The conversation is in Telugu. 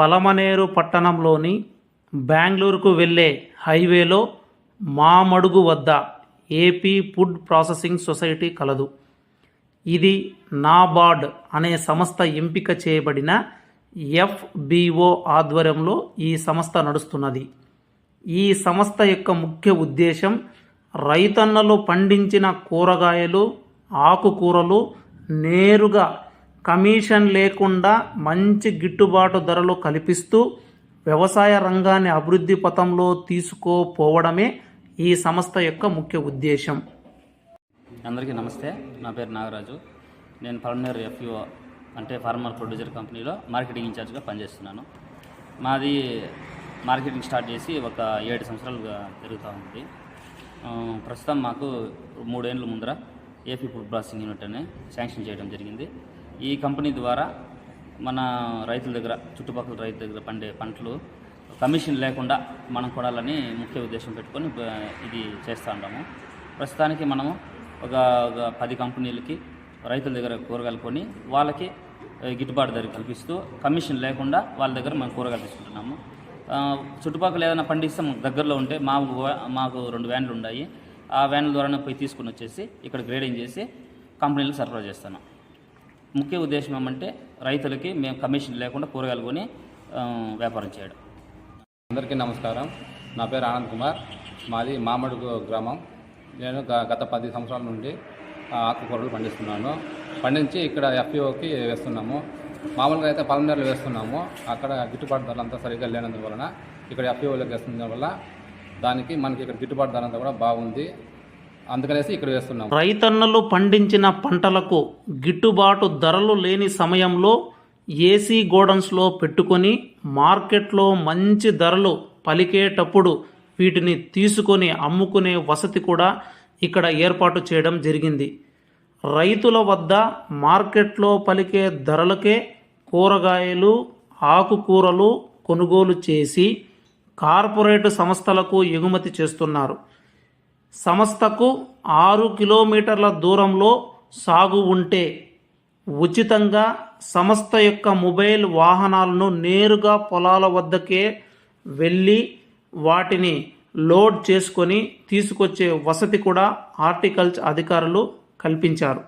పలమనేరు పట్టణంలోని బెంగళూరుకు వెళ్ళే హైవేలో మామడుగు వద్ద ఏపీ ఫుడ్ ప్రాసెసింగ్ సొసైటీ కలదు. ఇది నాబార్డ్ అనే సంస్థ ఎంపిక చేయబడిన ఎఫ్బిఓ ఆధ్వర్యంలో ఈ సంస్థ నడుస్తున్నది. ఈ సంస్థ యొక్క ముఖ్య ఉద్దేశం రైతన్నలు పండించిన కూరగాయలు ఆకుకూరలు నేరుగా కమిషన్ లేకుండా మంచి గిట్టుబాటు ధరలు కల్పిస్తూ వ్యవసాయ రంగాన్ని అభివృద్ధి పథంలో తీసుకోపోవడమే ఈ సంస్థ యొక్క ముఖ్య ఉద్దేశం. అందరికీ నమస్తే. నా పేరు నాగరాజు. నేను పల్మనేర్ ఎఫ్ఈఓ అంటే ఫార్మర్ ప్రొడ్యూసర్ కంపెనీలో మార్కెటింగ్ ఇన్ఛార్జ్గా పనిచేస్తున్నాను. మాది మార్కెటింగ్ స్టార్ట్ చేసి ఒక ఏడు సంవత్సరాలుగా జరుగుతూ ఉంది. ప్రస్తుతం మాకు మూడేళ్ళ ముందర ఏపీ ఫుడ్ ప్రాసెసింగ్ యూనిట్ అని శాంక్షన్ చేయడం జరిగింది. ఈ కంపెనీ ద్వారా మన రైతుల దగ్గర చుట్టుపక్కల రైతుల దగ్గర పండే పంటలు కమిషన్ లేకుండా మనం కొడాలని ముఖ్య ఉద్దేశం పెట్టుకొని ఇది చేస్తూ ఉంటాము. ప్రస్తుతానికి మనము ఒక పది కంపెనీలకి రైతుల దగ్గర కూరగాయలు కొని వాళ్ళకి గిట్టుబాటు ధర కల్పిస్తూ కమిషన్ లేకుండా వాళ్ళ దగ్గర మనం కూరగాయలు తీసుకుంటున్నాము. చుట్టుపక్కల ఏదైనా పండిస్తే మాకు దగ్గరలో ఉంటే మాకు మాకు రెండు వ్యాన్లు ఉన్నాయి ఆ వ్యాన్ల ద్వారానే పోయి తీసుకుని వచ్చేసి ఇక్కడ గ్రేడింగ్ చేసి కంపెనీలకు సరఫరా చేస్తాను. ముఖ్య ఉద్దేశం ఏమంటే రైతులకి మేము కమిషన్ లేకుండా కూరగాయలు కొని వ్యాపారం చేయడం. అందరికీ నమస్కారం. నా పేరు ఆనంద్ కుమార్. మాది మామడుగు గ్రామం. నేను గ- గత పది సంవత్సరాల నుండి ఆకుకూరలు పండిస్తున్నాను. పండించి ఇక్కడ ఎఫ్పిఓకి వేస్తున్నాము. మామూలుగా అయితే పలమనేరులో వేస్తున్నాము. అక్కడ గిట్టుబాటు ధరలు అంతా సరిగ్గా లేనందువలన ఇక్కడ ఎఫ్పిఓలోకి వేస్తున్న వల్ల దానికి మనకి ఇక్కడ గిట్టుబాటు ధర అంతా కూడా బాగుంది. అందుకనేసి ఇక్కడ వేస్తున్నాం. రైతన్నలు పండించిన పంటలకు గిట్టుబాటు ధరలు లేని సమయంలో ఏసీ గోడౌన్స్లో పెట్టుకొని మార్కెట్లో మంచి ధరలు పలికేటప్పుడు వీటిని తీసుకొని అమ్ముకునే వసతి కూడా ఇక్కడ ఏర్పాటు చేయడం జరిగింది. రైతుల వద్ద మార్కెట్లో పలికే ధరలకే కూరగాయలు ఆకుకూరలు కొనుగోలు చేసి కార్పొరేట్ సంస్థలకు ఎగుమతి చేస్తున్నారు. సంస్థకు ఆరు కిలోమీటర్ల దూరంలో సాగు ఉంటే ఉచితంగా సంస్థ యొక్క మొబైల్ వాహనాలను నేరుగా పొలాల వద్దకే వెళ్ళి వాటిని లోడ్ చేసుకొని తీసుకొచ్చే వసతి కూడా హార్టికల్చర్ అధికారులు కల్పించారు.